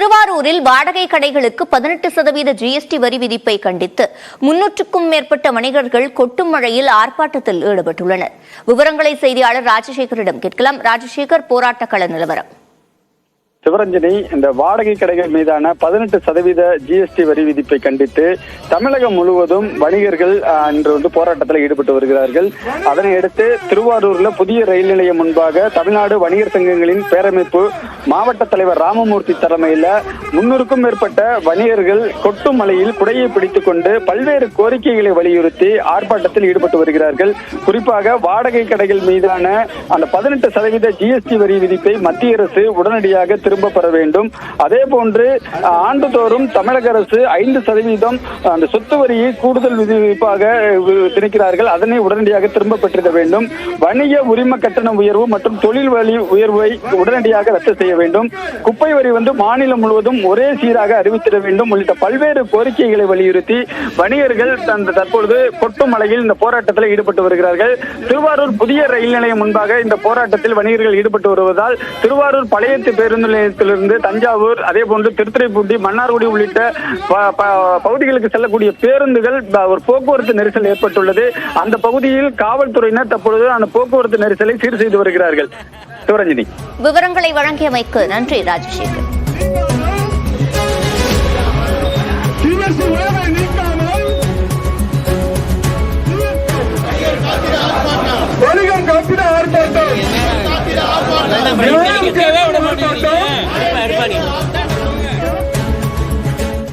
திருவாரூரில் வாடகை கடைகளுக்கு பதினெட்டு சதவீத ஜிஎஸ்டி வரி விதிப்பை கண்டித்து முன்னூற்றுக்கும் மேற்பட்ட வணிகர்கள் கொட்டும் மழையில் ஆர்ப்பாட்டத்தில் ஈடுபட்டுள்ளனர். விவரங்களை செய்தியாளர் ராஜசேகரிடம் கேட்கலாம். ராஜசேகர் போராட்ட கள நிலவரம். சிவரஞ்சனி இந்த வாடகை கடைகள் மீதான பதினெட்டு சதவீத ஜிஎஸ்டி வரி விதிப்பை கண்டித்து தமிழகம் முழுவதும் வணிகர்கள் இன்று வந்து போராட்டத்தில் ஈடுபட்டு வருகிறார்கள். அதனை அடுத்து திருவாரூர்ல புதிய ரயில் நிலையம் முன்பாக தமிழ்நாடு வணிகர் சங்கங்களின் பேரமைப்பு மாவட்ட தலைவர் ராமமூர்த்தி தலைமையில முன்னூறுக்கும் மேற்பட்ட வணிகர்கள் கொட்டும் மலையில் குடையை பிடித்துக் கொண்டு பல்வேறு கோரிக்கைகளை வலியுறுத்தி ஆர்ப்பாட்டத்தில் ஈடுபட்டு வருகிறார்கள். குறிப்பாக வாடகை கடைகள் மீதான அந்த பதினெட்டு சதவீத ஜிஎஸ்டி வரி விதிப்பை மத்திய அரசு உடனடியாக திரும்ப பெற வேண்டும். அதே போன்று ஆண்டுதோறும் தமிழக அரசு ஐந்து சதவீதம் அந்த சொத்து வரியை கூடுதல் விதிப்பாக திணிக்கிறார்கள் அதனை உடனடியாக திரும்ப பெற்றிட வேண்டும். வணிக உரிம கட்டண உயர்வு மற்றும் தொழில் வரி உயர்வை உடனடியாக ரத்து செய்ய வேண்டும். குப்பை வரி வந்து மாநிலம் முழுவதும் ஒரே சீராக அறிவித்திட வேண்டும். உள்ளிட்ட பல்வேறு கோரிக்கைகளை வலியுறுத்தி வணிகர்கள் அந்த தற்பொழுது கொட்டுமலையில் இந்த போராட்டத்தில் ஈடுபட்டு வருகிறார்கள். திருவாரூர் புதிய ரயில் நிலையம் முன்பாக இந்த போராட்டத்தில் வணிகர்கள் ஈடுபட்டு வருவதால் திருவாரூர் பழைய பேருந்து நிலையத்திலிருந்து தஞ்சாவூர் அதே போன்று திருத்துறைப்பூண்டி மன்னார்குடி உள்ளிட்ட பகுதிகளுக்கு செல்லக்கூடிய பேருந்துகள் ஒரு போக்குவரத்து நெரிசல் ஏற்பட்டுள்ளது. அந்த பகுதியில் காவல்துறையினர் தற்பொழுது அந்த போக்குவரத்து நெரிசலை சீர் செய்து வருகிறார்கள். சிவரஞ்சனி. விவரங்களை வழங்கியமைக்கு நன்றி ராஜசேகர். காப்பிட ஆர்ப்பாட்டம்.